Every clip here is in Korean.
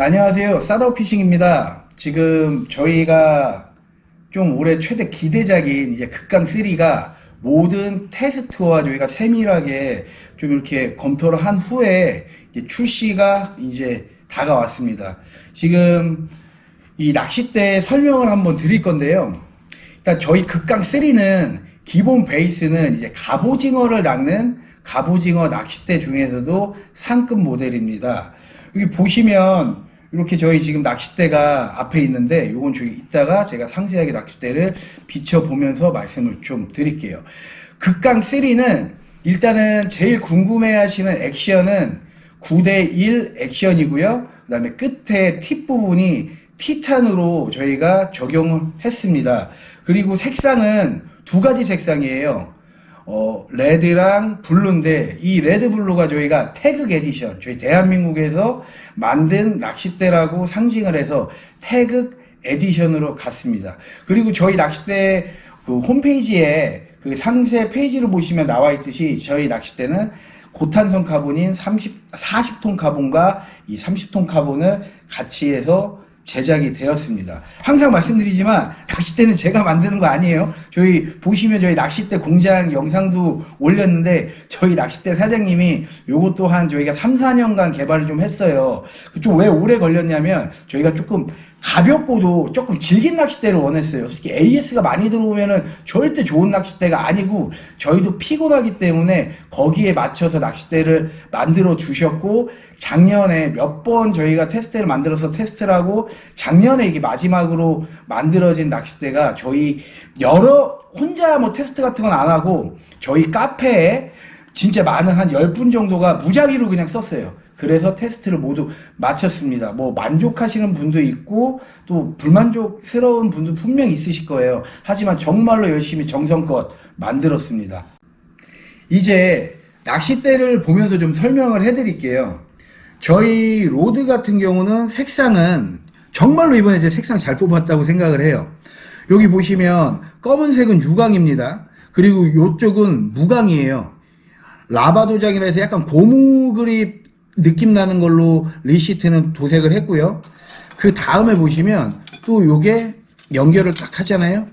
안녕하세요. 사다오피싱입니다. 지금 저희가 좀 올해 최대 기대작인 이제 극강 3가 모든 테스트와 저희가 세밀하게 좀 이렇게 검토를 한 후에 이제 출시가 이제 다가왔습니다. 지금 이 낚싯대 설명을 한번 드릴 건데요. 일단 저희 극강 3는 기본 베이스는 이제 갑오징어를 낚는 갑오징어 낚싯대 중에서도 상급 모델입니다. 여기 보시면 이렇게 저희 지금 낚싯대가 앞에 있는데 요건 저기 이따가 제가 상세하게 낚싯대를 비춰보면서 말씀을 좀 드릴게요. 극강 3는 일단은 제일 궁금해 하시는 액션은 9대1 액션이고요. 그 다음에 끝에 팁 부분이 티탄으로 저희가 적용을 했습니다. 그리고 색상은 두 가지 색상이에요. 어, 레드랑 블루인데 이 레드 블루가 저희가 태극 에디션, 저희 대한민국에서 만든 낚싯대라고 상징을 해서 태극 에디션으로 갔습니다. 그리고 저희 낚싯대 그 홈페이지에 그 상세 페이지를 보시면 나와 있듯이 저희 낚싯대는 고탄성 카본인 30, 40톤 카본과 이 30톤 카본을 같이 해서 제작이 되었습니다. 항상 말씀드리지만 낚싯대는 제가 만드는 거 아니에요. 저희 보시면 저희 낚싯대 공장 영상도 올렸는데 저희 낚싯대 사장님이 요것 또한 저희가 3, 4년간 개발을 좀 했어요. 좀 왜 오래 걸렸냐면 저희가 조금 가볍고도 조금 질긴 낚싯대를 원했어요. 솔직히 AS가 많이 들어오면은 절대 좋은 낚싯대가 아니고 저희도 피곤하기 때문에 거기에 맞춰서 낚싯대를 만들어 주셨고 작년에 몇 번 저희가 테스트를 만들어서 테스트를 하고 작년에 이게 마지막으로 만들어진 낚싯대가 저희 여러 혼자 뭐 테스트 같은 건 안 하고 저희 카페에 진짜 많은 한 10분 정도가 무작위로 그냥 썼어요. 그래서 테스트를 모두 마쳤습니다. 뭐 만족하시는 분도 있고 또 불만족스러운 분도 분명히 있으실 거예요. 하지만 정말로 열심히 정성껏 만들었습니다. 이제 낚싯대를 보면서 좀 설명을 해드릴게요. 저희 로드 같은 경우는 색상은 정말로 이번에 제 색상 잘 뽑았다고 생각을 해요. 여기 보시면 검은색은 유광입니다. 그리고 이쪽은 무광이에요. 라바 도장이라 해서 약간 고무 그립 느낌 나는 걸로 리시트는 도색을 했고요. 그 다음에 보시면 또 요게 연결을 딱 하잖아요.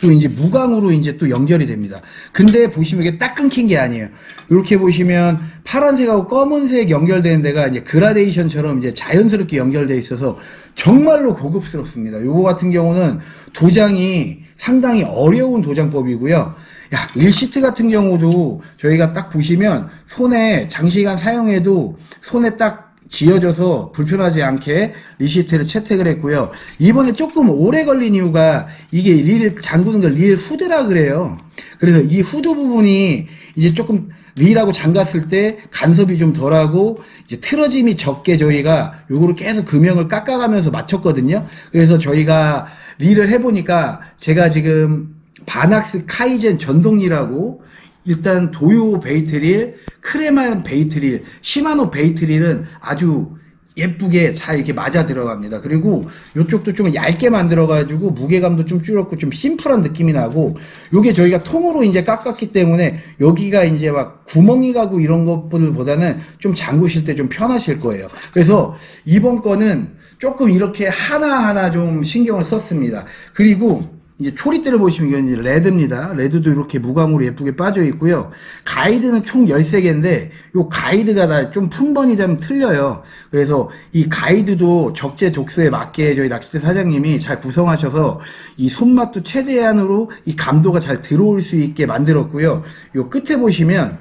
또 이제 무광으로 이제 또 연결이 됩니다. 근데 보시면 이게 딱 끊긴 게 아니에요. 이렇게 보시면 파란색하고 검은색 연결되는 데가 이제 그라데이션처럼 이제 자연스럽게 연결되어 있어서 정말로 고급스럽습니다. 요거 같은 경우는 도장이 상당히 어려운 도장법이고요. 야, 릴시트 같은 경우도 저희가 딱 보시면 손에 장시간 사용해도 손에 딱 지어져서 불편하지 않게 리시트를 채택을 했고요. 이번에 조금 오래 걸린 이유가 이게 릴 잠그는 걸 릴 후드라 그래요. 그래서 이 후드 부분이 이제 조금 릴하고 잠갔을 때 간섭이 좀 덜하고 이제 틀어짐이 적게 저희가 요거를 계속 금형을 깎아가면서 맞췄거든요. 그래서 저희가 릴을 해보니까 제가 지금 바낙스 카이젠 전동릴하고 일단 도요 베이트릴, 크레만 베이트릴, 시마노 베이트릴은 아주 예쁘게 잘 이렇게 맞아 들어갑니다. 그리고 이쪽도 좀 얇게 만들어가지고 무게감도 좀 줄었고 좀 심플한 느낌이 나고 요게 저희가 통으로 이제 깎았기 때문에 여기가 이제 막 구멍이 가고 이런 것들보다는 좀 잠그실 때 좀 편하실 거예요. 그래서 이번 거는 조금 이렇게 하나하나 좀 신경을 썼습니다. 그리고 이제 초리대를 보시면 이건 레드입니다. 레드도 이렇게 무광으로 예쁘게 빠져 있고요. 가이드는 총 13개인데 요 가이드가 다 좀 품번이 좀 틀려요. 그래서 이 가이드도 적재 족수에 맞게 저희 낚싯대 사장님이 잘 구성하셔서 이 손맛도 최대한으로 이 감도가 잘 들어올 수 있게 만들었고요. 요 끝에 보시면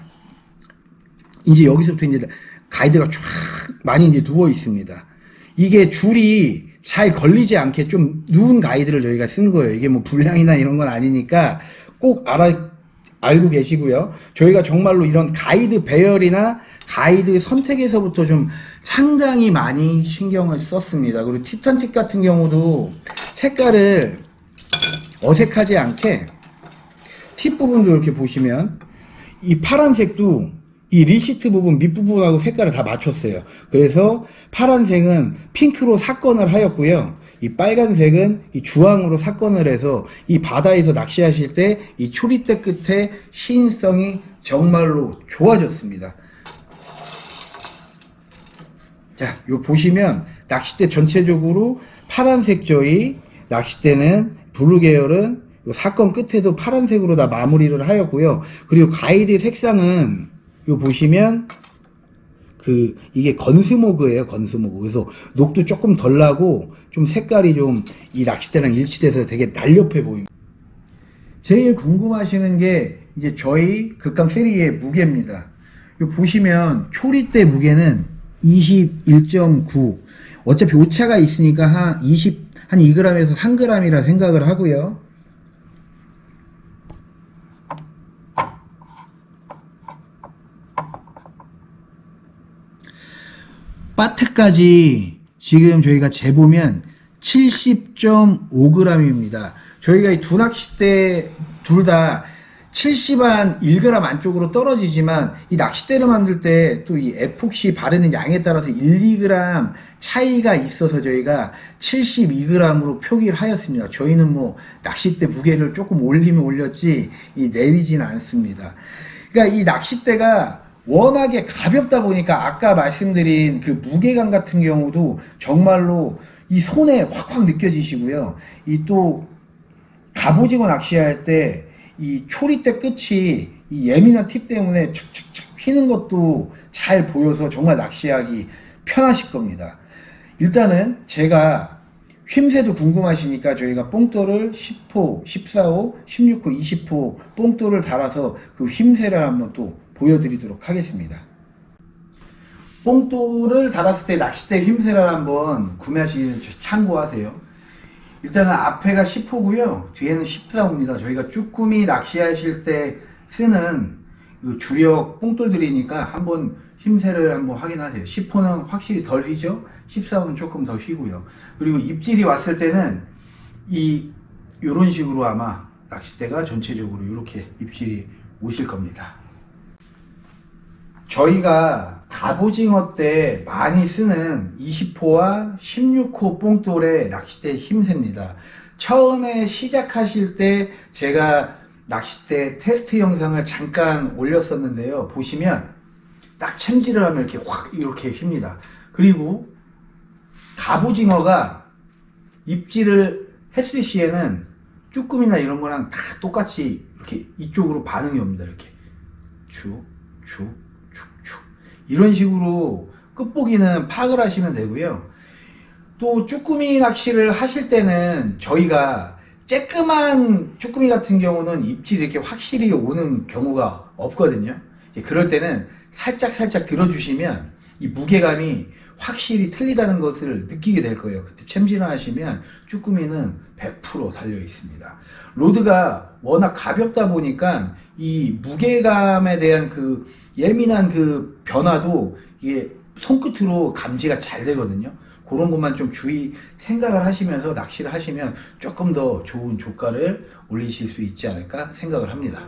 이제 여기서부터 이제 가이드가 쫙 많이 이제 누워 있습니다. 이게 줄이 잘 걸리지 않게 좀 누운 가이드를 저희가 쓴 거예요. 이게 뭐 불량이나 이런 건 아니니까 꼭 알아, 알고 계시고요. 저희가 정말로 이런 가이드 배열이나 가이드 선택에서부터 좀 상당히 많이 신경을 썼습니다. 그리고 티탄틱 같은 경우도 색깔을 어색하지 않게 팁 부분도 이렇게 보시면 이 파란색도 이 리시트 부분 밑부분하고 색깔을 다 맞췄어요. 그래서 파란색은 핑크로 삭건을 하였고요. 이 빨간색은 이 주황으로 삭건을 해서 이 바다에서 낚시하실 때 이 초리대 끝에 시인성이 정말로 좋아졌습니다. 자, 요 보시면 낚싯대 전체적으로 파란색 저희 낚싯대는 블루 계열은 요 사건 끝에도 파란색으로 다 마무리를 하였고요. 그리고 가이드 색상은 요 보시면 그 이게 건스모그예요, 건스모그. 그래서 녹도 조금 덜 나고 좀 색깔이 좀 이 낚싯대랑 일치돼서 되게 날렵해 보입니다. 제일 궁금하시는 게 이제 저희 극강 3의 무게입니다. 요 보시면 초리대 무게는 21.9. 어차피 오차가 있으니까 한 20, 한 2g에서 3g이라 생각을 하고요. 바트까지 지금 저희가 재보면 70.5g입니다. 저희가 이 두 낚싯대 둘다 70한 1g 안쪽으로 떨어지지만 이 낚싯대를 만들 때 또 이 에폭시 바르는 양에 따라서 1, 2g 차이가 있어서 저희가 72g으로 표기를 하였습니다. 저희는 뭐 낚싯대 무게를 조금 올리면 올렸지 이 내리지는 않습니다. 그러니까 이 낚싯대가 워낙에 가볍다 보니까 아까 말씀드린 그 무게감 같은 경우도 정말로 이 손에 확확 느껴지시고요. 이 또 갑오징어 낚시할 때 이 초리대 끝이 이 예민한 팁 때문에 척척척 휘는 것도 잘 보여서 정말 낚시하기 편하실 겁니다. 일단은 제가 휨새도 궁금하시니까 저희가 뽕돌을 10호, 14호, 16호, 20호 뽕돌을 달아서 그 휨새를 한번 또 보여드리도록 하겠습니다. 뽕돌을 달았을 때 낚싯대 휨새를 한번 구매하시는 참고하세요. 일단은 앞에가 10호고요. 뒤에는 14호입니다. 저희가 쭈꾸미 낚시하실 때 쓰는 그 주력 뽕돌들이니까 한번 힘새를 한번 확인하세요. 10호는 확실히 덜 휘죠. 14호는 조금 더 휘고요. 그리고 입질이 왔을 때는 이 요런 식으로 아마 낚싯대가 전체적으로 이렇게 입질이 오실 겁니다. 저희가 갑오징어 때 많이 쓰는 20호와 16호 뽕돌의 낚싯대 힘셉니다. 처음에 시작하실 때 제가 낚싯대 테스트 영상을 잠깐 올렸었는데요. 보시면 딱 챔질을 하면 이렇게 확 이렇게 휩니다. 그리고 갑오징어가 입질을 했을 시에는 쭈꾸미나 이런 거랑 다 똑같이 이렇게 이쪽으로 반응이 옵니다. 이렇게 쭉, 쭉, 쭉, 쭉. 이런 식으로 끝보기는 파악을 하시면 되고요. 또 쭈꾸미 낚시를 하실 때는 저희가 쬐끄만 쭈꾸미 같은 경우는 입질이 이렇게 확실히 오는 경우가 없거든요. 그럴 때는 살짝 살짝 들어주시면 이 무게감이 확실히 틀리다는 것을 느끼게 될 거예요. 그때 챔질을 하시면 쭈꾸미는 100% 달려 있습니다. 로드가 워낙 가볍다 보니까 이 무게감에 대한 그 예민한 그 변화도 이게 손끝으로 감지가 잘 되거든요. 그런 것만 좀 주의 생각을 하시면서 낚시를 하시면 조금 더 좋은 조가를 올리실 수 있지 않을까 생각을 합니다.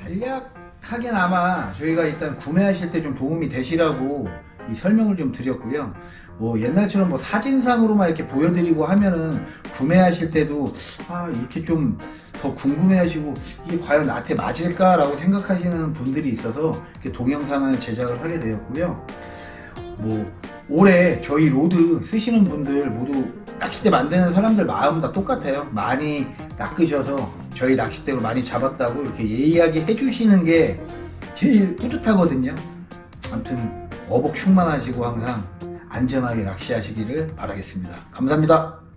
간략하게나마 저희가 일단 구매하실 때 좀 도움이 되시라고 이 설명을 좀 드렸고요. 뭐 옛날처럼 뭐 사진상으로만 이렇게 보여드리고 하면은 구매하실 때도 아 이렇게 좀 더 궁금해하시고 이게 과연 나한테 맞을까라고 생각하시는 분들이 있어서 이렇게 동영상을 제작을 하게 되었고요. 뭐 올해 저희 로드 쓰시는 분들 모두 낚싯대 만드는 사람들 마음은 다 똑같아요. 많이 낚으셔서 저희 낚싯대로 많이 잡았다고 이렇게 예의하게 해주시는 게 제일 뿌듯하거든요. 아무튼 어복 충만하시고 항상 안전하게 낚시하시기를 바라겠습니다. 감사합니다.